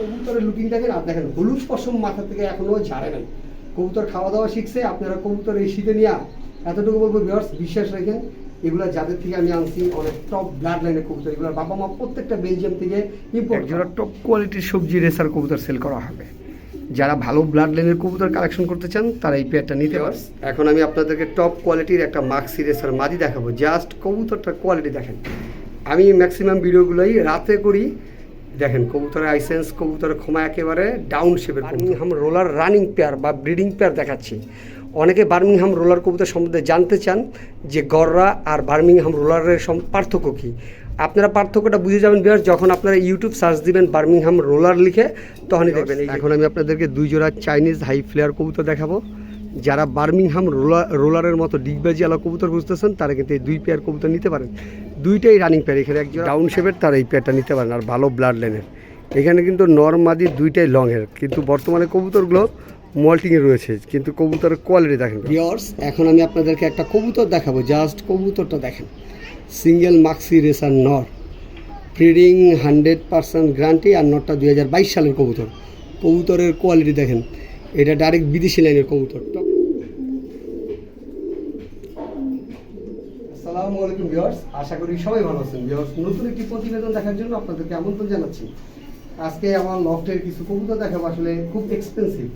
কবুতরের লুকিং দেখেন আর দেখেন হলুদ পশম মাথা থেকে এখনও ঝাড়ে নাই। কবুতর খাওয়া দাওয়া শিখছে আপনারা কবুতর এই শীতে নিয়ে এতটুকু বলব ভিউয়ার্স বিশ্বাস রাখেন এগুলো যাদের থেকে আমি আনছি অনেক টপ ব্লাড লাইনের কবুতর এগুলো বাবা মা প্রত্যেকটা বেলজিয়াম থেকে ইম্পোর্ট যারা টপ কোয়ালিটির সবজি রেসার কবুতর সেল করা হবে। যারা ভালো ব্লাড লাইনের কবুতর কালেকশন করতে চান তারা এই পেয়ারটা নিতে পারেন। এখন আমি আপনাদেরকে টপ কোয়ালিটির একটা মাক্সি রেসার মাদি দেখাবো। জাস্ট কবুতরটার কোয়ালিটি দেখেন। আমি ম্যাক্সিমাম ভিডিওগুলোই রাতে করি দেখেন কবুতরের আইসেন্স কবুতরের ক্ষমা একেবারে ডাউন শেপের বার্মিংহাম রোলার রানিং পেয়ার বা ব্রিডিং পেয়ার দেখাচ্ছি। অনেকে বার্মিংহাম রোলার কবুতর সম্বন্ধে জানতে চান যে গররা আর বার্মিংহাম রোলারের সম- পার্থক্য কী। আপনারা পার্থক্যটা বুঝে যাবেন বিহার যখন আপনারা ইউটিউব সার্চ দিবেন বার্মিংহাম রোলার লিখে তখনই দেখবেন এখন আমি আপনাদেরকে দুই জোড়া চাইনিজ হাই ফ্লেয়ার কবুতর দেখাবো। যারা বার্মিংহাম রোলার রোলারের মতো ডিগবাজি আলা কবুতর বুঝতেছেন তারা কিন্তু এই দুই পেয়ার কবুতর নিতে পারেন। দুইটাই রানিং পেয়ার এখানে একজন ডাউন শেপের তারা এই পেয়ারটা নিতে পারেন, আর ভালো ব্লাড লাইনের এখানে কিন্তু নর্মাদি দুইটাই লংয়ের কিন্তু বর্তমানে কবুতরগুলো মল্টিংয়ে রয়েছে, কিন্তু কবুতরের কোয়ালিটি দেখেন ভিওর্স এখন আমি আপনাদেরকে একটা কবুতর দেখাবো জাস্ট কবুতরটা দেখেন। সিঙ্গেল মাক্সি রেসার নর ব্রিডিং হান্ড্রেড পার্সেন্ট গ্যারান্টি আর নটটা দুই হাজার বাইশ সালের কবুতর। কবুতরের কোয়ালিটি দেখেন, এটা ডাইরেক্ট বিদেশি লাইনের কবুতর টপ আসসালামু আলাইকুম ভিউয়ার্স, আশা করি সবাই ভালো আছেন। ভিউয়ার্স, নতুন একটি প্রতিবেদন দেখার জন্য আপনাদেরকে আমন্ত্রণ জানাচ্ছি। আজকে আমার লফটের কিছু কবুতর দেখাবো, আসলে খুব এক্সপেন্সিভ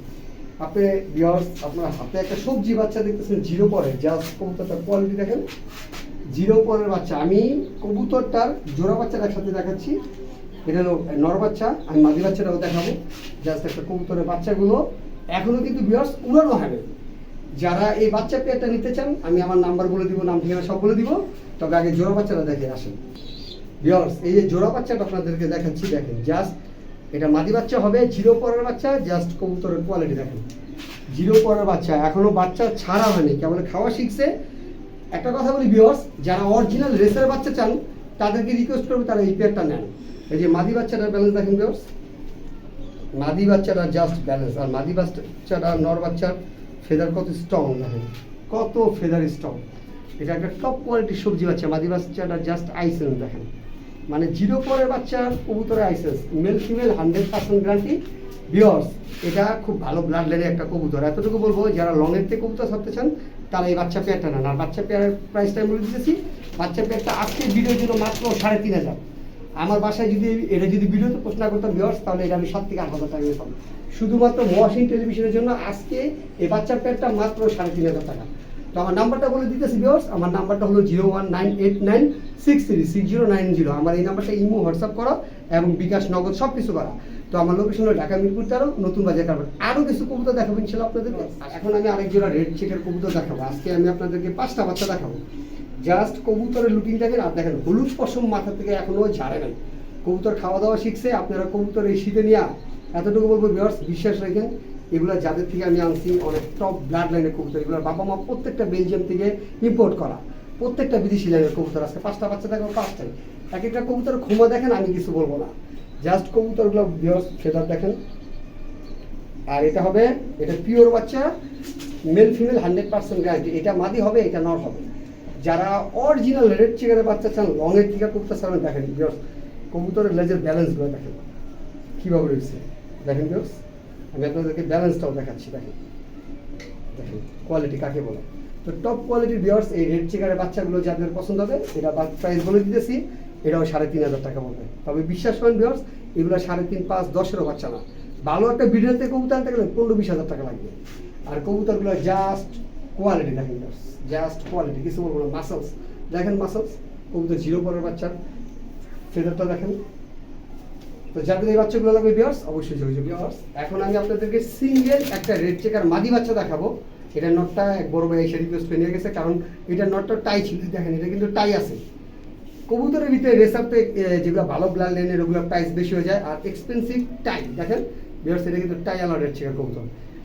আপনি ভিউয়ার্স, আপনার হাতে একটা সবজি বাচ্চা দেখতেছেন, জিরো পরে জাস্ট কবুতরটার কোয়ালিটি দেখেন। জিরো পরের বাচ্চা। আমি কবুতরটার জোড়া বাচ্চার একসাথে দেখাচ্ছি। এটা হলো নর বাচ্চা, আমি মাদি বাচ্চাটাও দেখাবো। জাস্ট একটা কবুতরের বাচ্চাগুলো এখনও কিন্তু ভিউয়ার্স উড়ানো হবে যারা এই বাচ্চা পেয়ারটা নিতে চান, আমি আমার নাম্বার বলে দিব, নাম ঠিকানা সব বলে দিব। তবে আগে জোড়া বাচ্চাটা দেখে আসেন। ভিউয়ার্স এই যে জোড়া বাচ্চাটা আপনাদেরকে দেখাচ্ছি, দেখেন জাস্ট এটা মাদি বাচ্চা হবে, জিরো পরের বাচ্চা জাস্ট কবুতরের কোয়ালিটি দেখেন। জিরো পরের বাচ্চা, এখনও বাচ্চা ছাড়া হয়নি কেবল খাওয়া শিখছে। একটা কথা বলি ভিউয়ার্স যারা অরিজিনাল রেসের বাচ্চা চান, তাদেরকে রিকোয়েস্ট করবে, তারা এই পেয়ারটা নেন। এই যে মাদি বাচ্চাটার ব্যালেন্স দেখেন ভিউয়ার্স মাদি বাচ্চাটা জাস্ট ব্যালেন্স আর মাদি বাচ্চাটা নর বাচ্চার ফেদার কত স্ট্রং দেখেন কত ফেদার স্ট্রং এটা একটা টপ কোয়ালিটির সবজি বাচ্চা, মাদি বাচ্চাটা জাস্ট আইসেন্স দেখেন। মানে জিরো পরের বাচ্চার কবুতরের আইসেন্স male female hundred percent guarantee viewers এটা খুব ভালো ব্লাড লাইনের একটা কবুতর। এতটুকু বলব, যারা লংয়ের থেকে কবুতর ছাড়তে চান, তারা এই বাচ্চা পেয়ারটা নেন। আর বাচ্চা পেয়ারের প্রাইসটা আমি বলে দিতেছি, বাচ্চা পেয়ারটা আজকে ভিডিওর জন্য মাত্র সাড়ে তিন হাজার। আমার বাসায় যদি এটা যদি ভিডিওতে প্রশ্ন করতাম ভিউয়ার্স তাহলে এটা আমি সাত থেকে আট হাজার টাকা পেতাম। শুধুমাত্র ওয়াশিং টেলিভিশনের জন্য আজকে এই বাচ্চার প্যাডটা মাত্র সাড়ে তিন হাজার টাকা। তো আমার নাম্বারটা বলে দিতেছি ভিউয়ার্স আমার নাম্বারটা হলো zero one nine eight nine six three six zero nine zero আমার এই নাম্বারটা ইমো হোয়াটসঅ্যাপ করা এবং বিকাশ নগদ সব কিছু করা। তো আমার লোকেশন হলো ঢাকা মিরপুর তেরো নতুন বাজার কারবার। আরও কিছু কবুতর দেখাবো ইনশাল্লাহ আপনাদেরকে। এখন আমি আরেক জোড়া রেড চেকের কবুতর দেখাবো। আজকে আমি আপনাদেরকে পাঁচটা বাচ্চা দেখাবো। জাস্ট কবুতরের লুকিং দেখেন, আর দেখেন, হলুদ পশম মাথা থেকে এখনও ঝাড়ে নাই। কবুতর খাওয়া দাওয়া শিখছে, আপনারা কবুতর এই শীতে নিয়ে এতটুকু বলব ভিউয়ার্স বিশ্বাস রাখেন, এগুলো যাদের থেকে আমি আনছি, অনেক টপ ব্লাড লাইনের কবুতর এগুলো বাবা মা প্রত্যেকটা বেলজিয়াম থেকে ইম্পোর্ট করা। প্রত্যেকটা বিদেশি লাইনের কবুতর আজকে পাঁচটা বাচ্চা দেখো পাঁচটাই। এক একটা কবুতর ক্ষমা দেখেন, আমি কিছু বলব না। জাস্ট কবুতরগুলো ভিউয়ার্স ফেদার দেখেন। আর এটা হবে, এটা পিওর বাচ্চা male female hundred percent guarantee এটা মাদি হবে, এটা নর হবে। যারা অরিজিনাল রেড চিকেনের বাচ্চা চান লংয়ের টিকা করতে চান, দেখেন ভিউয়ার্স কবুতরের লেজের ব্যালেন্সগুলো দেখেন। কীভাবে রয়েছে? দেখেন ভিউয়ার্স আমি আপনাদেরকে ব্যালেন্সটাও দেখাচ্ছি, দেখেন। দেখেন কোয়ালিটি কাকে বলে? তো টপ কোয়ালিটির ভিউয়ার্স এই রেড চিকারের বাচ্চাগুলো যাদের পছন্দ হবে এটা প্রাইস বলে দিতেছি, এটাও সাড়ে তিন হাজার টাকা পড়বে তবে বিশ্বাস করেন ভিউয়ার্স এগুলো সাড়ে তিন, পাঁচ, দশেরও বাচ্চা না। ভালো একটা ভিডিওতে কবুতর আনতে গেলে পনেরো, বিশ হাজার টাকা লাগবে। আর কবুতরগুলো জাস্ট কোয়ালিটি দেখেন জাস্ট কোয়ালিটি কিছু বলব না মাসলস দেখেন মাসলস কবুতর জিরো পরের বাচ্চার ফেদারটা দেখেন। তো যাদের এই বাচ্চাগুলো লাগবে বিয়ার্স অবশ্যই যোগাযোগ বিয়ার্স এখন আমি আপনাদেরকে সিঙ্গেল একটা রেড চেকার মাদি বাচ্চা দেখাবো। এটা নটটা এক বড় ভাই এসে রিকোয়েস্ট করে গেছে, কারণ এটা নটটা টাই ছিল। দেখেন, এটা কিন্তু টাই আছে। কবুতরের ভিতরে রেসাপে যেগুলো ভালো ব্লাড লাইনের ওগুলো প্রাইস বেশি হয়ে যায়, আর এক্সপেন্সিভ টাই দেখেন বিয়ার্স এটা কিন্তু টাই আলার রেড চেকার কবুতর।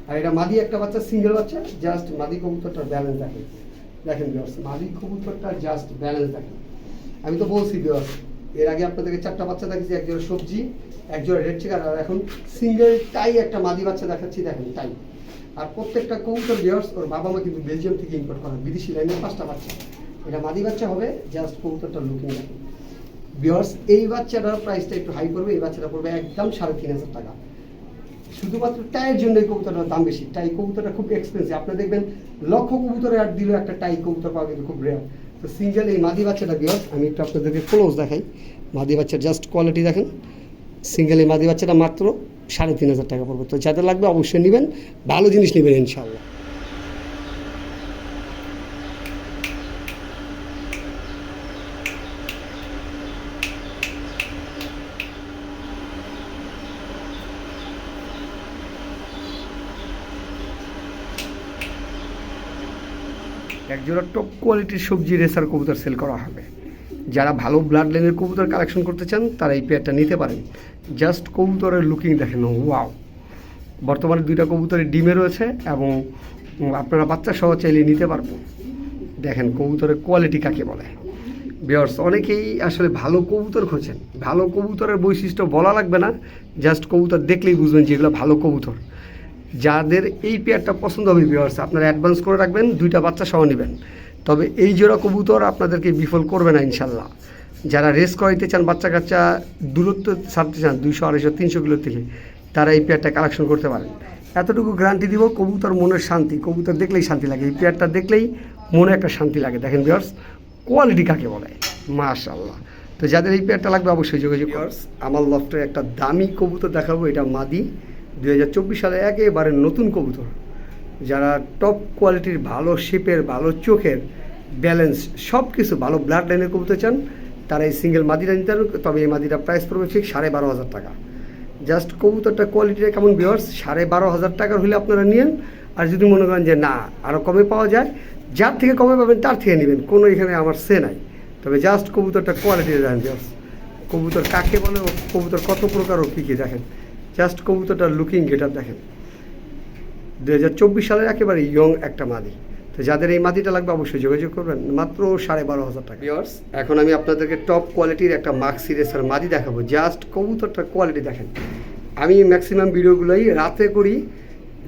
আর এটা মাদি একটা বাচ্চা সিঙ্গেল বাচ্চা জাস্ট মাদি কবুতরটার ব্যালেন্স দেখেন। দেখেন বিয়ার্স মাদি কবুতরটার জাস্ট ব্যালেন্স দেখেন। আমি তো বলছি বিয়ার্স এর আগে আপনাদেরকে চারটা বাচ্চা দেখাচ্ছি একজোড়া সবজি একজোড়া রেড চিকার আর এখন সিঙ্গেল টাই একটা মাদি বাচ্চা দেখাচ্ছি, দেখেন টাই আর প্রত্যেকটা কবুতর বিয়ার্স ওর বাবা মা কিন্তু বেলজিয়াম থেকে ইম্পোর্ট করা, বিদেশি লাইনের পাঁচটা বাচ্চা। এটা মাদি বাচ্চা হবে জাস্ট কবুতরটা লুকিং দেখেন। বিয়ার্স এই বাচ্চাটার প্রাইসটা একটু হাই করবে, এই বাচ্চাটা পড়বে একদম সাড়ে তিন হাজার টাকা। শুধুমাত্র টাইয়ের জন্য এই দাম বেশি। টাই কবুতরটা খুব এক্সপেন্সিভ আপনি দেখবেন, লক্ষ কবুতরে আর দিলেও একটা টাই কবুতর পাওয়া কিন্তু খুব রেয়ার তো সিঙ্গেল এই মাদি বাচ্চাটা বিয়ার আমি একটু আপনাদেরকে ক্লোজ দেখাই। মাদি বাচ্চার জাস্ট কোয়ালিটি দেখেন। সিঙ্গেল এই মাদি বাচ্চাটা মাত্র সাড়ে তিন হাজার টাকা পড়বে। তো যাদের লাগবে অবশ্যই নেবেন। ভালো জিনিস নেবেন ইনশাল্লাহ একজোড়া টপ কোয়ালিটির সবজি রেসার কবুতর সেল করা হবে। যারা ভালো ব্লাড লাইনের কবুতর কালেকশন করতে চান, তারা এই পেয়ারটা নিতে পারেন। জাস্ট কবুতরের লুকিং দেখেন ওয়াও বর্তমানে দুইটা কবুতরের ডিমে রয়েছে এবং আপনারা বাচ্চা সহ চাইলে নিতে পারবেন দেখেন কবুতরের কোয়ালিটি কাকে বলে। বিয়ার্স অনেকেই আসলে ভালো কবুতর খোঁজেন। ভালো কবুতরের বৈশিষ্ট্য বলা লাগবে না। জাস্ট কবুতর দেখলেই বুঝবেন যে এগুলো ভালো কবুতর। যাদের এই পেয়ারটা পছন্দ হবে ভিউয়ার্স আপনারা অ্যাডভান্স করে রাখবেন, দুইটা বাচ্চা সহ নেবেন। তবে এই জোড়া কবুতর আপনাদেরকে বিফল করবে না ইনশাল্লাহ যারা রেস করাইতে চান, বাচ্চা কাচ্চা দূরত্ব ছাড়তে চান, দুইশো, আড়াইশো, তিনশো কিলো থেকে, তারা এই পেয়ারটা কালেকশন করতে পারেন। এতটুকু গ্যারান্টি দিব, কবুতর মনের শান্তি, কবুতর দেখলেই শান্তি লাগে। এই পেয়ারটা দেখলেই মনে একটা শান্তি লাগে। দেখেন ভিউয়ার্স কোয়ালিটি কাকে বলে? মাশাল্লাহ তো যাদের এই পেয়ারটা লাগবে, অবশ্যই যোগাযোগ আমার লফটের একটা দামি কবুতর দেখাবো, এটা মাদি। দুই হাজার চব্বিশ সালে একেবারে নতুন কবুতর, যারা টপ কোয়ালিটির ভালো শেপের ভালো চোখের ব্যালেন্স সব কিছু ভালো ব্লাড লাইনের কবুতর চান, তারা এই সিঙ্গেল মাদিটা নিতে পারবে। তবে এই মাদিটা প্রাইস পড়বে ঠিক সাড়ে বারো হাজার টাকা। জাস্ট কবুতরটা কোয়ালিটিটা কেমন বিয়ার্স সাড়ে বারো হাজার টাকার হলে আপনারা নিন আর যদি মনে করেন যে না আরও কমে পাওয়া যায়, যার থেকে কমে পাবেন তার থেকে নেবেন, কোনো এখানে আমার সে নাই। তবে জাস্ট কবুতরটা কোয়ালিটি দেখেন বিয়ার্স কবুতর কাকে বলে কবুতর কত প্রকার ও কী কী দেখেন। জাস্ট কবুতরটার লুকিং গেটার দেখেন দু হাজার চব্বিশ সালের একেবারে ইয়ং একটা মাদি। তো যাদের এই মাদিটা লাগবে অবশ্যই যোগাযোগ করবেন মাত্র সাড়ে বারো হাজার টাকা। ভিওর্স এখন আমি আপনাদেরকে টপ কোয়ালিটির একটা মার্ক সিরিজের মাদি দেখাবো। জাস্ট কবুতরটার কোয়ালিটি দেখেন। আমি ম্যাক্সিমাম ভিডিওগুলোই রাতে করি।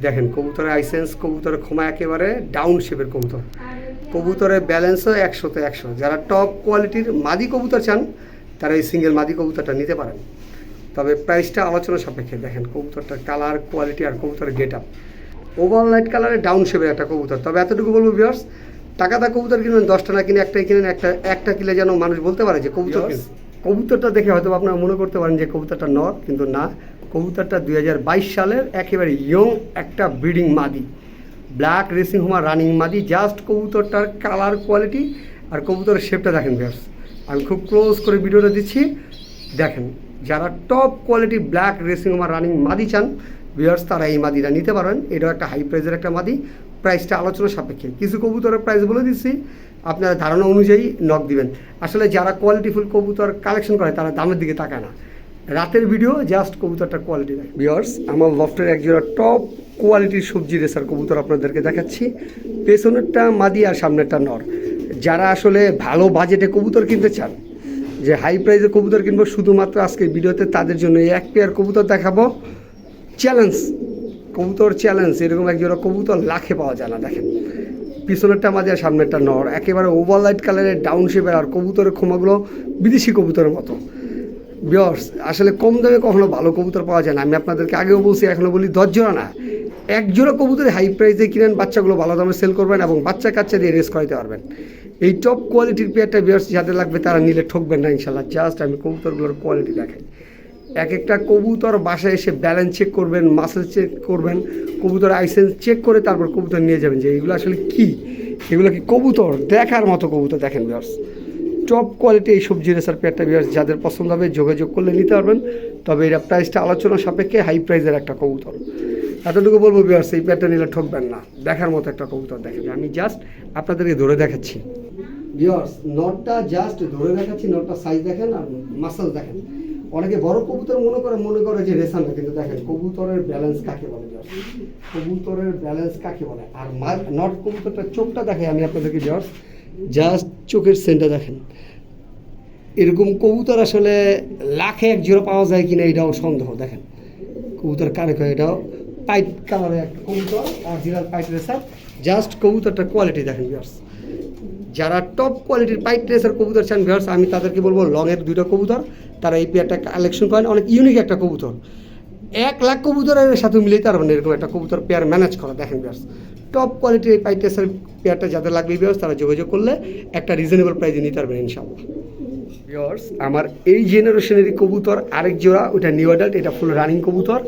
দেখেন কবুতরের আইসেন্স কবুতরের ক্ষমা একেবারে ডাউন শেপের কবুতর। কবুতরের ব্যালেন্সও একশোতে একশো। যারা টপ কোয়ালিটির মাদি কবুতর চান তারা এই সিঙ্গেল মাদি কবুতরটা নিতে পারেন। তবে প্রাইসটা আলোচনা সাপেক্ষে। দেখেন কবুতরটার কালার কোয়ালিটি আর কবুতরের গেট আপ ওভার লাইট কালারে ডাউন শেপের একটা কবুতর। তবে এতটুকু বলব ভিউয়ার্স টাকাটা কবুতর কিনবেন দশটা না কিনে একটাই কিনেন একটা একটা কিলে যেন মানুষ বলতে পারে যে কবুতর কবুতরটা দেখে হয়তো আপনারা মনে করতে পারেন যে কবুতরটা নর কিন্তু না। কবুতরটা দুই হাজার বাইশ সালের একেবারে ইয়ং একটা ব্রিডিং মাদি। ব্ল্যাক রেসিং হোমা রানিং মাদি জাস্ট কবুতরটার কালার কোয়ালিটি আর কবুতরের শেপটা দেখেন ভিউয়ার্স আমি খুব ক্লোজ করে ভিডিওটা দিচ্ছি। দেখেন, যারা top quality black racing homer running মাদি চান ভিউয়ার্স তারা এই মাদিটা নিতে পারেন এটাও একটা হাই প্রাইজের একটা মাদি। প্রাইসটা আলোচনা সাপেক্ষে। কিছু কবুতরের প্রাইস বলে দিচ্ছি, আপনারা ধারণা অনুযায়ী নক দিবেন। আসলে যারা কোয়ালিটিফুল কবুতর কালেকশন করে, তারা দামের দিকে তাকায় না। রাতের ভিডিও জাস্ট কবুতরটার কোয়ালিটি দেখে ভিউয়ার্স আমার লফটের একজোড়া টপ কোয়ালিটির সবজি রেসার কবুতর আপনাদেরকে দেখাচ্ছি। পেছনেরটা মাদি আর সামনেরটা নর। যারা আসলে ভালো বাজেটে কবুতর কিনতে চান যে হাই প্রাইসে কবুতর কিনবো, শুধুমাত্র আজকে ভিডিওতে তাদের জন্য এক পেয়ার কবুতর দেখাবো। চ্যালেঞ্জ কবুতর চ্যালেঞ্জ এরকম একজোড়া কবুতর লাখে পাওয়া যায় না, দেখেন। পিছনেরটা মাঝে সামনেরটা নর। একেবারে ওভার লাইট কালারের ডাউন শেপের আর কবুতরের ক্ষমাগুলো বিদেশি কবুতরের মতো। বিয়র্স আসলে কম দামে কখনো ভালো কবুতর পাওয়া যায় না। আমি আপনাদেরকে আগেও বলছি এখনও বলি দশ জোড়া না। এক জোড়া কবুতর হাই প্রাইসে কিনেন, বাচ্চাগুলো ভালো দামে সেল করবেন এবং বাচ্চা কাচ্চা দিয়ে রেস করাতে পারবেন। এই টপ কোয়ালিটির পেয়ারটা বিয়ার্স যাদের লাগবে তারা নিলে ঠকবেন না ইনশাল্লাহ। জাস্ট আমি কবুতরগুলোর কোয়ালিটি দেখাই। এক একটা কবুতর বাসায় এসে ব্যালেন্স চেক করবেন মাসেল চেক করবেন কবুতর আইসেন্স চেক করে তারপর কবুতর নিয়ে যাবেন যে এগুলো আসলে কি? এগুলো কি কবুতর? দেখার মতো কবুতর দেখেন বিয়ার্স টপ কোয়ালিটি এই সবজি রেসার পেয়ারটা বিয়ার্স যাদের পছন্দ হবে যোগাযোগ করলে নিতে পারবেন। তবে এটা প্রাইসটা আলোচনা সাপেক্ষে হাই প্রাইসের একটা কবুতর। এতটুকু বলব বিয়ার্স এই পেয়ারটা নিলে ঠকবেন না। দেখার মতো একটা কবুতর দেখেন। আমি জাস্ট আপনাদেরকে ধরে দেখাচ্ছি। বিয়ার্স নটটা জাস্ট ধরে দেখাচ্ছি নটটা সাইজ দেখেন আর মাসাল দেখেন। অনেকে বড় কবুতর মনে করে মনে করে যে রেশন না কিন্তু দেখেন কবুতরের ব্যালেন্স কাকে বলে viewers? কবুতরের ব্যালেন্স কাকে বলে? আর নট কবুতরটার চোখটা দেখে আমি আপনাদেরকে জাস্ট জাস্ট চোখের সেন্টার দেখেন। এরকম কবুতর আসলে লাখে এক জোড়া পাওয়া যায় কিনা এটাও সন্দেহ, দেখেন। কবুতর কারে কয় এটাও? পাইপ কালারের একটা কবুতর অরিজিনাল পাইপ রেসার জাস্ট কবুতরটার কোয়ালিটি দেখেন ভিউয়ার্স যারা টপ কোয়ালিটির পাইট রেসার কবুতর চান ভিউয়ার্স আমি তাদেরকে বলব লংয়ের দুটো কবুতর, তারা এই পেয়ারটা কালেকশন করেন। অনেক ইউনিক একটা কবুতর। এক লাখ কবুতরের সাথে মিলিয়ে তার মানে এরকম একটা কবুতর পেয়ার ম্যানেজ করা, দেখেন ভিউয়ার্স টপ কোয়ালিটির এই পাইট রেসার পেয়ারটা যাদের লাগবে ভিউয়ার্স তারা যোগাযোগ করলে একটা রিজনেবল প্রাইসে নিতে পারবেন, ইনশাআল্লাহ। ভিউয়ার্স আমার এই জেনারেশনেরই কবুতর আরেক জোড়া, ওটা নিউ অ্যাডাল্ট এটা ফুল রানিং কবুতর।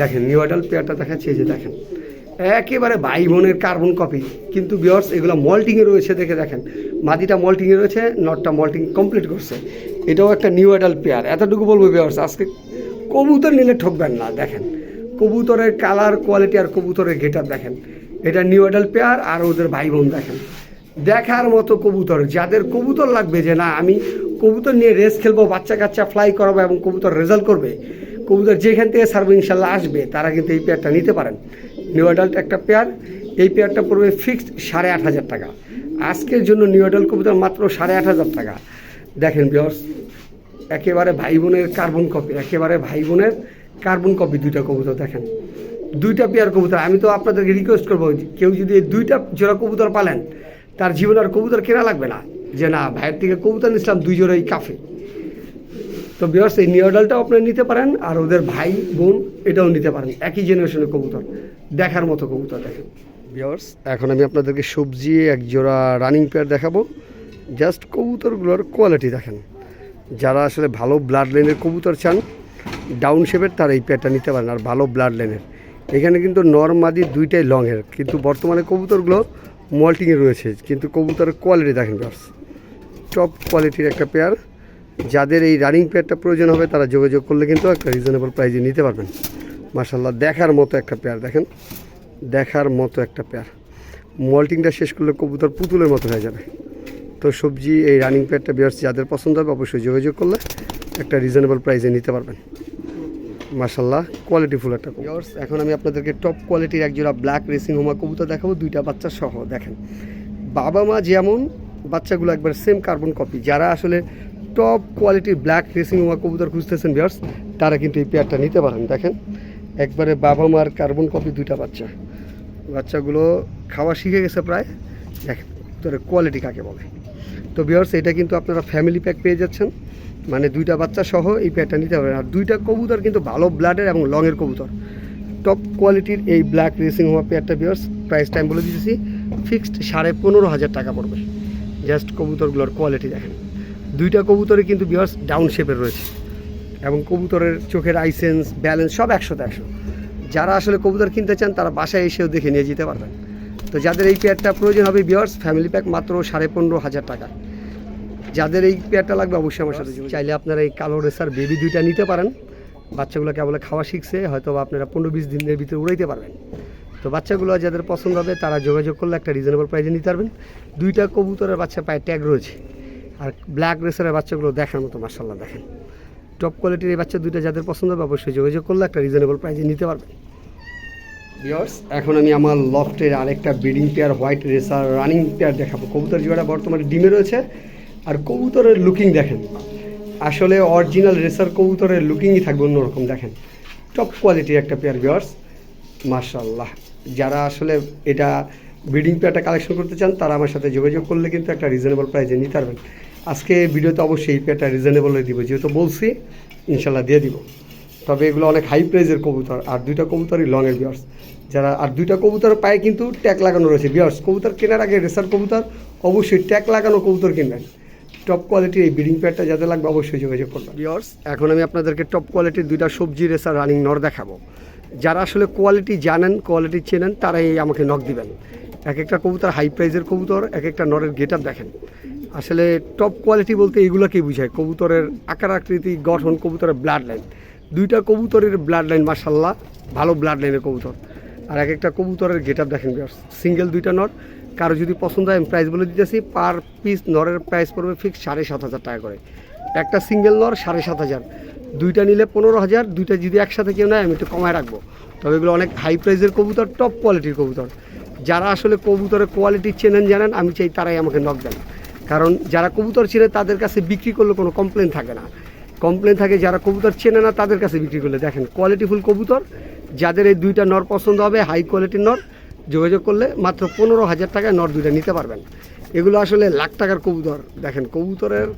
দেখেন নিউ অ্যাডাল্ট পেয়ারটা দেখাচ্ছে, এই যে দেখেন। একেবারে ভাই বোনের কার্বন কপি কিন্তু বিয়ার্স এগুলো মল্টিংয়ে রয়েছে দেখে দেখেন। মাদিটা মল্টিংয়ে রয়েছে নটটা মল্টিং কমপ্লিট করছে। এটাও একটা নিউ অ্যাডাল্ট পেয়ার এতটুকু বলব বিয়ার্স আজকে কবুতর নিলে ঠকবেন না, দেখেন। কবুতরের কালার কোয়ালিটি আর কবুতরের গেটআপ দেখেন। এটা নিউ অ্যাডাল্ট পেয়ার আর ওদের ভাই বোন দেখেন। দেখার মতো কবুতর, যাদের কবুতর লাগবে যে না, আমি কবুতর নিয়ে রেস খেলব বাচ্চা কাচ্চা ফ্লাই করাবো এবং কবুতর রেজাল্ট করবে, কবুতর যেখান থেকে সার্ভে ইনশাল্লাহ আসবে, তারা কিন্তু এই পেয়ারটা নিতে পারেন। নিউ অ্যাডাল্ট একটা পেয়ার এই পেয়ারটা পড়বে ফিক্সড সাড়ে আট হাজার টাকা। আজকের জন্য নিউ অ্যাডাল্ট কবুতর মাত্র সাড়ে আট হাজার টাকা। দেখেন বিয়স একেবারে ভাই বোনের কার্বন কপি একেবারে ভাই বোনের কার্বন কপি দুইটা কবুতর দেখেন। দুইটা পেয়ার কবুতর, আমি তো আপনাদেরকে রিকোয়েস্ট করব, কেউ যদি এই দুইটা জোড়া কবুতর পালেন, তার জীবনে আর কবুতর কেনা লাগবে না। যে না, ভাইয়ের থেকে কবুতর নিছিলাম দুই জোড়াই কাফে। তো বিয়ার্স এই নিউডালটাও আপনারা নিতে পারেন, আর ওদের ভাই, বোন, এটাও নিতে পারেন। একই জেনারেশনের কবুতর, দেখার মতো কবুতর দেখেন। বিয়ার্স এখন আমি আপনাদেরকে সবজি, এক জোড়া রানিং পেয়ার দেখাবো। জাস্ট কবুতরগুলোর কোয়ালিটি দেখেন। যারা আসলে ভালো ব্লাড লাইনের কবুতর চান ডাউন শেপের তারা এই পেয়ারটা নিতে পারেন, আর ভালো ব্লাড লাইনের এখানে কিন্তু নর্মাদি দুইটাই লংয়ের কিন্তু বর্তমানে কবুতরগুলো মল্টিংয়ে রয়েছে, কিন্তু কবুতরের কোয়ালিটি দেখেন বিয়ার্স টপ কোয়ালিটির একটা পেয়ার যাদের এই রানিং পেয়ারটা প্রয়োজন হবে, তারা যোগাযোগ করলে কিন্তু একটা রিজনেবল প্রাইজে নিতে পারবেন। মার্শাল্লাহ দেখার মতো একটা পেয়ার দেখেন। দেখার মতো একটা পেয়ার মল্টিংটা শেষ করলে কবুতর পুতুলের মতো হয়ে যাবে। তো সবজি, এই রানিং পেয়ারটা বিয়ার্স যাদের পছন্দ হবে, অবশ্যই যোগাযোগ করলে একটা রিজনেবল প্রাইজে নিতে পারবেন। মার্শাল্লাহ কোয়ালিটিফুল একটা বিয়ার্স এখন আমি আপনাদেরকে টপ কোয়ালিটির একজোড়া ব্ল্যাক রেসিং হোমা কবুতর দেখাবো। দুইটা বাচ্চা সহ, দেখেন। বাবা মা যেমন বাচ্চাগুলো একবার সেম কার্বন কপি যারা আসলে টপ কোয়ালিটির ব্ল্যাক রেসিং হোমা কবুতর খুঁজতেছেন বিয়ার্স তারা কিন্তু এই পেয়ারটা নিতে পারেন। দেখেন, একবারে বাবা মার কার্বন কপি দুইটা বাচ্চা। বাচ্চাগুলো খাওয়া শিখে গেছে প্রায়। দেখেন তোর কোয়ালিটি কাকে বলে। তো বিয়ার্স এটা কিন্তু আপনারা ফ্যামিলি প্যাক পেয়ে যাচ্ছেন। মানে দুইটা বাচ্চা সহ এই প্যাকটা নিতে পারেন আর দুইটা কবুতর কিন্তু ভালো ব্লাডের এবং লংয়ের কবুতর। টপ কোয়ালিটির এই ব্ল্যাক রেসিং হওয়া পেয়ারটা বিয়ার্স প্রাইস টাইম বলে দিতেছি ফিক্সড সাড়ে পনেরো হাজার টাকা পড়বে। জাস্ট কবুতরগুলোর কোয়ালিটি দেখেন। দুইটা কবুতরে কিন্তু বিয়ার্স ডাউন শেপের রয়েছে। এবং কবুতরের চোখের আইসেন্স ব্যালেন্স সব একশোতে একশো যারা আসলে কবুতর কিনতে চান, তারা বাসায় এসেও দেখে নিয়ে যেতে পারবেন। তো যাদের এই পেয়ারটা প্রয়োজন হবে বিয়ার্স ফ্যামিলি প্যাক মাত্র সাড়ে পনেরো হাজার টাকা। যাদের এই পেয়ারটা লাগবে, অবশ্যই আমার সাথে চাইলে আপনারা এই কালো রেসার বেবি দুইটা নিতে পারেন। বাচ্চাগুলো কেবল খাওয়া শিখছে হয়তো আপনারা পনেরো বিশ দিনের ভিতরে উড়াইতে পারবেন। তো বাচ্চাগুলো যাদের পছন্দ হবে, তারা যোগাযোগ করলে একটা রিজনেবল প্রাইজে নিতে পারবেন। দুইটা কবুতরের বাচ্চা পায়ে ট্যাগ রয়েছে। আর ব্ল্যাক রেসারের বাচ্চাগুলো দেখার মতো মার্শাল্লাহ দেখেন। টপ কোয়ালিটির এই বাচ্চা দুইটা যাদের পছন্দ হবে, অবশ্যই যোগাযোগ করলে একটা রিজনেবল প্রাইসে নিতে পারবেন। ভিওর্স এখন আমি আমার লফটের আরেকটা breeding pair white racer running pair দেখাবো। কবুতর জোড়া বর্তমানে ডিমে রয়েছে। আর কবুতরের লুকিং দেখেন। আসলে অরিজিনাল রেসার কবুতরের লুকিংই থাকবে অন্যরকম, দেখেন। টপ কোয়ালিটির একটা পেয়ার ভিওর্স মার্শাল্লাহ যারা আসলে এটা ব্রিডিং পেয়ারটা কালেকশন করতে চান, তারা আমার সাথে যোগাযোগ করলে কিন্তু একটা রিজনেবল প্রাইসে নিতে পারবেন। আজকে ভিডিওতে অবশ্যই এই পেয়ারটা রিজনেবল দিব, যেহেতু বলছি ইনশাল্লাহ দিয়ে দিব। তবে এগুলো অনেক হাই প্রাইজের কবুতর, আর দুইটা কবুতরই লংয়ের বিয়ার্স যারা, আর দুইটা কবুতর পায়ে কিন্তু ট্যাগ লাগানো রয়েছে। বিয়ার্স কবুতর কেনার আগে রেসার কবুতর, অবশ্যই ট্যাগ লাগানো কবুতর কিনবেন। টপ কোয়ালিটির এই ব্রিডিং প্যাডটা যাদের লাগবে অবশ্যই যোগাযোগ করবেন। বিয়ার্স এখন আমি আপনাদেরকে টপ কোয়ালিটির দুইটা সবজি রেসার রানিং নর দেখাবো। যারা আসলে কোয়ালিটি জানেন কোয়ালিটি চেনেন, তারাই আমাকে নক দিবেন। এক একটা কবুতর হাই প্রাইজের কবুতর, এক একটা নরের গেট দেখেন। আসলে টপ কোয়ালিটি বলতে এগুলোকেই বোঝায়। কবুতরের আকার, আকৃতি, গঠন, কবুতরের ব্লাড লাইন দুইটা কবুতরের ব্লাড লাইন মার্শাল্লাহ ভালো ব্লাড লাইনের কবুতর। আর এক একটা কবুতরের গেট আপ দেখেন সিঙ্গেল দুইটা নর। কারও যদি পছন্দ হয়, আমি প্রাইস বলে দিতেছি পার পিস নরের প্রাইস পড়বে ফিক্স সাড়ে সাত হাজার টাকা করে। একটা সিঙ্গেল নর সাড়ে সাত হাজার। দুইটা নিলে পনেরো হাজার, দুইটা যদি একসাথে কেউ নেয়, আমি একটু কমায় রাখব। তবে এগুলো অনেক হাই প্রাইসের কবুতর টপ কোয়ালিটির কবুতর। যারা আসলে কবুতরের কোয়ালিটি চেনেন, জানেন, আমি চাই তারাই আমাকে নক দেন। কারণ যারা কবুতর ছিলেন তাদের কাছে বিক্রি করলে কোনো কমপ্লেন থাকে না। কমপ্লেন থাকে যারা কবুতর চেনে না তাদের কাছে বিক্রি করলে। দেখেন কোয়ালিটিফুল কবুতর, যাদের এই দুইটা নর পছন্দ হবে হাই কোয়ালিটির নর, যোগাযোগ করলে মাত্র পনেরো হাজার টাকায় নর দুইটা নিতে পারবেন। এগুলো আসলে লাখ টাকার কবুতর। দেখেন, কবুতরের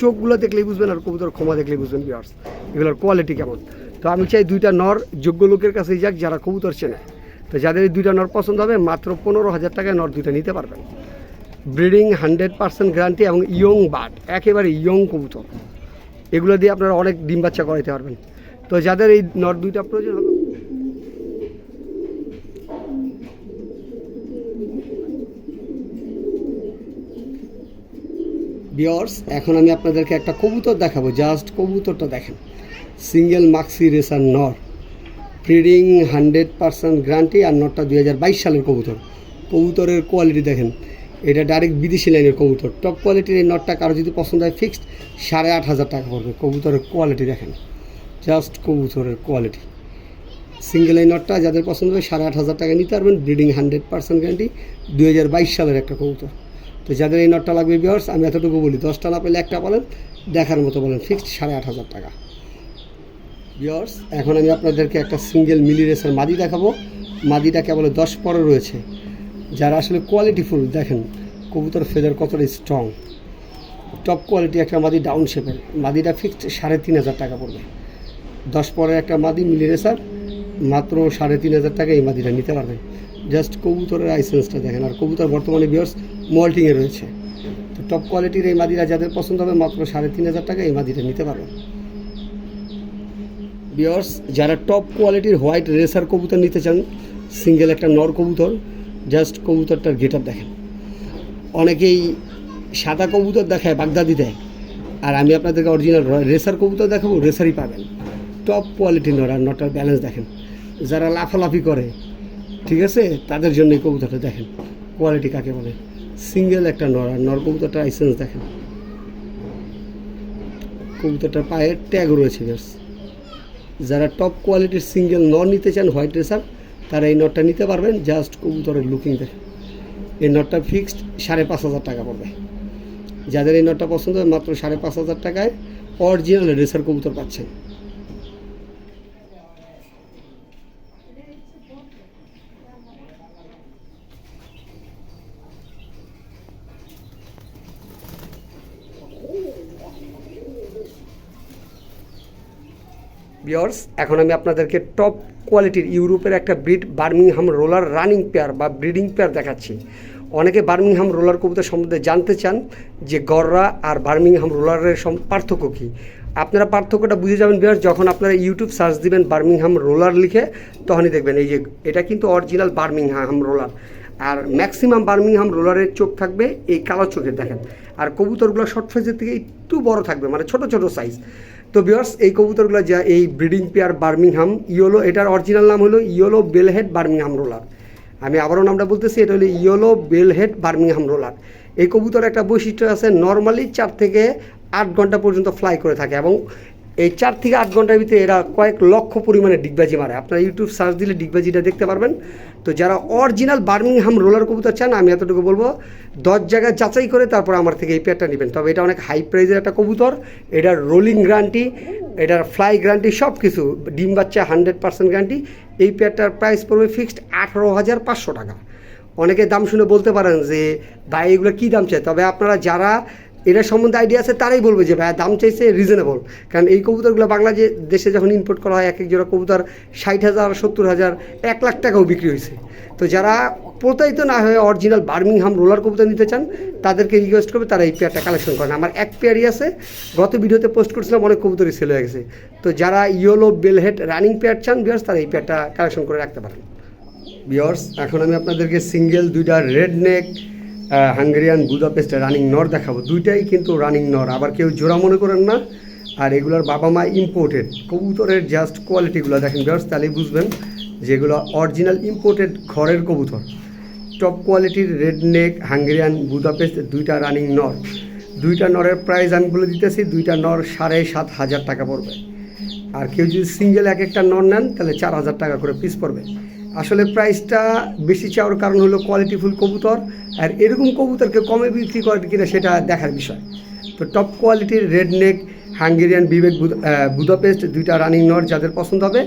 চোখগুলো দেখলেই বুঝবেন আর কবুতর ক্ষমা দেখলেই বুঝবেন বিয়ার্স এগুলোর কোয়ালিটি কেমন? তো আমি চাই দুইটা নর যোগ্য লোকের কাছেই যাক যারা কবুতর চেনে তো যাদের এই দুইটা নর পছন্দ হবে, মাত্র পনেরো হাজার টাকায় নর দুইটা নিতে পারবেন। ব্রিডিং হান্ড্রেড পার্সেন্ট গ্যারান্টি এবং ইয়ং বাট একেবারে ইয়ং কবুতর। এগুলো দিয়ে আপনারা অনেক ডিম বাচ্চা করাইতে পারবেন। তো যাদের এই নর দুইটা প্রয়োজন হবে। বিয়র্স এখন আমি আপনাদেরকে একটা কবুতর দেখাবো। জাস্ট কবুতরটা দেখেন। সিঙ্গেল মাক্সি রেসার নর। ব্রিডিং হান্ড্রেড পার্সেন্ট গ্যারান্টি আর নটটা দুই হাজার বাইশ সালের কবুতর। কবুতরের কোয়ালিটি দেখেন। এটা ডাইরেক্ট বিদেশি লাইনের কবুতর। টপ কোয়ালিটির এই নটটা কারও যদি পছন্দ হয় ফিক্সড সাড়ে আট হাজার টাকা পড়বে। কবুতরের কোয়ালিটি দেখেন। জাস্ট কবুতরের কোয়ালিটি সিঙ্গেল এই নটটা যাদের পছন্দ হয় সাড়ে আট হাজার টাকা নিতে পারবেন ব্রিডিং হান্ড্রেড পার্সেন্ট গ্যারান্টি দুই হাজার বাইশ সালের একটা কবুতর। তো যাদের এই নটটা লাগবে বিয়ার্স আমি এতটুকু বলি দশটা না পেলে একটা বলেন, দেখার মতো বলেন ফিক্সড সাড়ে আট হাজার টাকা। বিয়ার্স এখন আমি আপনাদেরকে একটা সিঙ্গেল মিলি রেসের মাদি দেখাবো। মাদিটা কেবল দশ পরে রয়েছে। যারা আসলে কোয়ালিটিফুল দেখেন, কবুতর ফেদার কতটা স্ট্রং টপ কোয়ালিটি একটা মাদি ডাউন শেপের মাদিটা ফিক্সড সাড়ে তিন হাজার টাকা পড়বে। দশ পরের একটা মাদি মিলি রেসার, মাত্র সাড়ে তিন হাজার টাকা এই মাদিটা নিতে পারবেন জাস্ট কবুতরের লাইসেন্সটা দেখেন, আর কবুতর বর্তমানে বিয়ার্স মল্টিংয়ে রয়েছে। তো টপ কোয়ালিটির এই মাদিরা যাদের পছন্দ হবে, মাত্র সাড়ে তিন হাজার টাকা এই মাদিটা নিতে পারবেন বিয়ার্স যারা টপ কোয়ালিটির হোয়াইট রেসার কবুতর নিতে চান সিঙ্গেল একটা নর কবুতর জাস্ট কবুতরটার গেট আপ দেখেন। অনেকেই সাদা কবুতর দেখায়, বাগদাদি দেয়। আর আমি আপনাদেরকে অরিজিনাল রেসার কবুতর দেখাবো রেসারই পাবেন। টপ কোয়ালিটি নর আর নটার ব্যালেন্স দেখেন। যারা লাফালাফি করে, ঠিক আছে? তাদের জন্য এই কবুতরটা দেখেন। কোয়ালিটি কাকে বলে? সিঙ্গেল একটা নর, আর নর কবুতরটা লাইসেন্স দেখেন। কবুতরটার পায়ে ট্যাগ রয়েছে যারা টপ কোয়ালিটির সিঙ্গেল নর নিতে চান হোয়াইট রেসার তারা এই নটটা নিতে পারবেন জাস্ট কবুতরের লুকিং দেখে। এই নটটা ফিক্সড সাড়ে পাঁচ হাজার টাকা পড়বে। যাদের এই নটটা পছন্দ, মাত্র সাড়ে পাঁচ হাজার টাকায় অরিজিনাল রেসার কবুতর পাচ্ছেন। বিয়ার্স এখন আমি আপনাদেরকে টপ কোয়ালিটির ইউরোপের একটা breed Birmingham roller running pair বা ব্রিডিং পেয়ার দেখাচ্ছি। অনেকে বার্মিংহাম রোলার কবুতর সম্বন্ধে জানতে চান যে গররা আর বার্মিংহাম রোলারের পার্থক্য কী? আপনারা পার্থক্যটা বুঝে যাবেন বিয়ার্স যখন আপনারা ইউটিউব সার্চ দিবেন বার্মিংহাম রোলার লিখে, তখনই দেখবেন এই যে এটা কিন্তু অরিজিনাল বার্মিংহাম রোলার আর ম্যাক্সিমাম বার্মিংহাম রোলারের চোখ থাকবে এই কালো চোখের দেখেন। আর কবুতরগুলো শর্ট সাইজের থেকে একটু বড় থাকবে মানে ছোট ছোট সাইজ তো বিয়ার্স এই কবুতরগুলো যা এই ব্রিডিং পেয়ার বার্মিংহাম ইয়োলো এটার অরিজিনাল নাম হলো ইয়োলো বেলহেড বার্মিংহাম রোলার আমি আবারও নামটা বলতেছি, এটা হলো ইয়োলো বেলহেড বার্মিংহাম রোলার এই কবুতর একটা বৈশিষ্ট্য আছে নর্মালি চার থেকে আট ঘণ্টা পর্যন্ত ফ্লাই করে থাকে এবং এই চার থেকে আট ঘণ্টার ভিতরে এরা কয়েক লক্ষ পরিমাণে ডিগবাজি মারে। আপনারা ইউটিউব সার্চ দিলে ডিগবাজিটা দেখতে পারবেন। তো যারা অরিজিনাল বার্মিংহাম রোলার কবুতর চান, আমি এতটুকু বলব, দশ জায়গায় যাচাই করে তারপর আমার থেকে এই পেয়ারটা নেবেন। তবে এটা অনেক হাই প্রাইজের একটা কবুতর। এটার রোলিং গ্যারান্টি এটার ফ্লাই গ্যারান্টি সব কিছু ডিম বাচ্চা হান্ড্রেড পার্সেন্ট গ্যারান্টি এই পেয়ারটার প্রাইস পড়বে ফিক্সড আঠারো হাজার পাঁচশো টাকা। অনেকে দাম শুনে বলতে পারেন যে, ভাই, এগুলো কী দাম চায়? তবে আপনারা যারা এটার সম্বন্ধে আইডিয়া আছে, তারাই বলবে যে ভাই দাম চাইছে রিজনেবল কারণ এই কবুতরগুলো বাংলা যে দেশে যখন ইম্পোর্ট করা হয়, এক এক জোড়া কবুতর ষাট হাজার, সত্তর হাজার, এক লাখ টাকাও বিক্রি হয়েছে। তো যারা প্রতারিত না হয়ে অরিজিনাল বার্মিংহাম রোলার কবুতর নিতে চান, তাদেরকে রিকোয়েস্ট করবে, তারা এই পেয়ারটা কালেকশন করেন। আমার এক পেয়ারই আছে, গত ভিডিওতে পোস্ট করছিলাম, অনেক কবুতরই সেল হয়ে গেছে। তো যারা ইয়েলো বেলহেড রানিং পেয়ার চান বিয়ার্স তারা এই পেয়ারটা কালেকশন করে রাখতে পারেন। বিয়ার্স এখন আমি আপনাদেরকে সিঙ্গেল দুইটা red neck Hungarian Budapest running নর দেখাবো। দুইটাই কিন্তু রানিং নর, আবার কেউ জোড়া মনে করেন না। আর এগুলোর বাবা মা ইম্পোর্টেড কবুতরের জাস্ট কোয়ালিটিগুলো দেখেন বিয়ার্স তাহলেই বুঝবেন যেগুলো অরিজিনাল ইম্পোর্টেড ঘরের কবুতর। টপ কোয়ালিটির রেড নেক হাঙ্গেরিয়ান বুদাপেস্ট, দুইটা রানিং নর। দুইটা নরের প্রাইস আমি বলে দিতেছি, দুইটা নর সাড়ে সাত হাজার টাকা পড়বে। আর কেউ যদি সিঙ্গেল এক একটা নর নেন, তাহলে চার হাজার টাকা করে পিস পড়বে। আসলে প্রাইসটা বেশি চাওয়ার কারণ হলো কোয়ালিটিফুল কবুতর, আর এরকম কবুতরকে কমে বিক্রি করে কিনা সেটা দেখার বিষয়। তো টপ কোয়ালিটির রেড নেক হাঙ্গেরিয়ান বিবেক বুদাপেস্ট দুইটা রানিং নর যাদের পছন্দ হবে,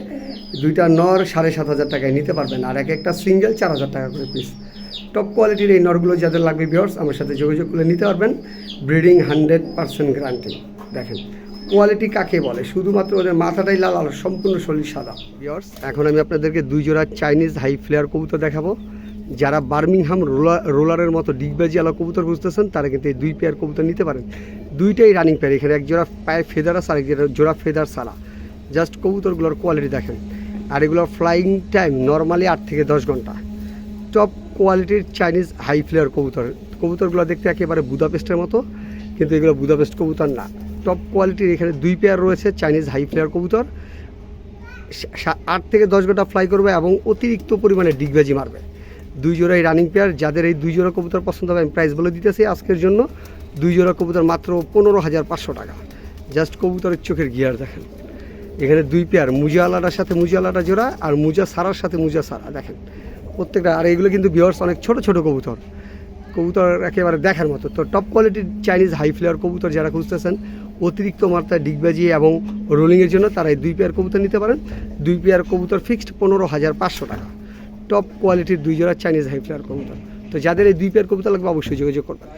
দুইটা নর সাড়ে সাত হাজার টাকায় নিতে পারবেন, আর এক একটা সিঙ্গেল চার হাজার টাকা করে পিস টপ কোয়ালিটির এই নরগুলো যাদের লাগবে বিয়ার্স আমার সাথে যোগাযোগ করে নিতে পারবেন ব্রিডিং হান্ড্রেড পার্সেন্ট গ্যারান্টি দেখেন। কোয়ালিটি কাকে বলে? শুধুমাত্র ওদের মাথাটাই লাল, আর সম্পূর্ণ শরীর সাদা। বিয়ার্স এখন আমি আপনাদেরকে দুই জোড়া চাইনিজ হাই ফ্লেয়ার কবুতর দেখাবো। যারা বার্মিংহাম রোলার রোলারের মতো ডিগবাজি আলা কবুতর বুঝতেছেন তারা কিন্তু এই দুই পেয়ার কবুতর নিতে পারেন। দুইটাই রানিং পেয়ার এখানে এক জোড়া পায়ে ফেদার আছে, আর এক জোড়া- ফেদার সারা জাস্ট কবুতরগুলোর কোয়ালিটি দেখেন। আর এগুলোর ফ্লাইং টাইম নর্মালি আট থেকে দশ ঘণ্টা। টপ কোয়ালিটির চাইনিজ হাই ফ্লেয়ার কবুতর। কবুতরগুলো দেখতে একেবারে বুদাপেস্টের মতো, কিন্তু এগুলো বুদাপেস্ট কবুতর না। টপ কোয়ালিটির এখানে দুই পেয়ার রয়েছে চাইনিজ হাই ফ্লেয়ার কবুতর। আট থেকে দশ ঘণ্টা ফ্লাই করবে এবং অতিরিক্ত পরিমাণে ডিগবাজি মারবে। দুই জোড়াই রানিং পেয়ার যাদের এই দুই জোড়া কবুতর পছন্দ হবে, আমি প্রাইস বলে দিতেছি আজকের জন্য। দুই জোড়া কবুতর মাত্র পনেরো হাজার পাঁচশো টাকা। জাস্ট কবুতরের চোখের গিয়ার দেখেন। এখানে দুই পেয়ার মুজা আলাটার সাথে মুজা আলাটা জোড়া আর মুজা সারার সাথে মুজা সারা, দেখেন। প্রত্যেকটা আর এগুলো কিন্তু বিয়ার্স অনেক ছোট ছোট কবুতর। কবুতর একেবারে দেখার মতো। তো টপ কোয়ালিটির চাইনিজ হাই ফ্লেয়ার কবুতর যারা খুঁজতেছেন অতিরিক্ত মাত্রায় ডিগবাজি এবং রোলিংয়ের জন্য তারা এই দুই পেয়ার কবুতর নিতে পারেন। দুই পেয়ার কবুতর ফিক্সড পনেরো হাজার পাঁচশো টাকা। টপ কোয়ালিটির দুই জোড়া চাইনিজ হাইফ্লার কবুতর। তো যাদের এই দুই পেয়ার কবুতর লাগবে অবশ্যই যোগাযোগ করবেন।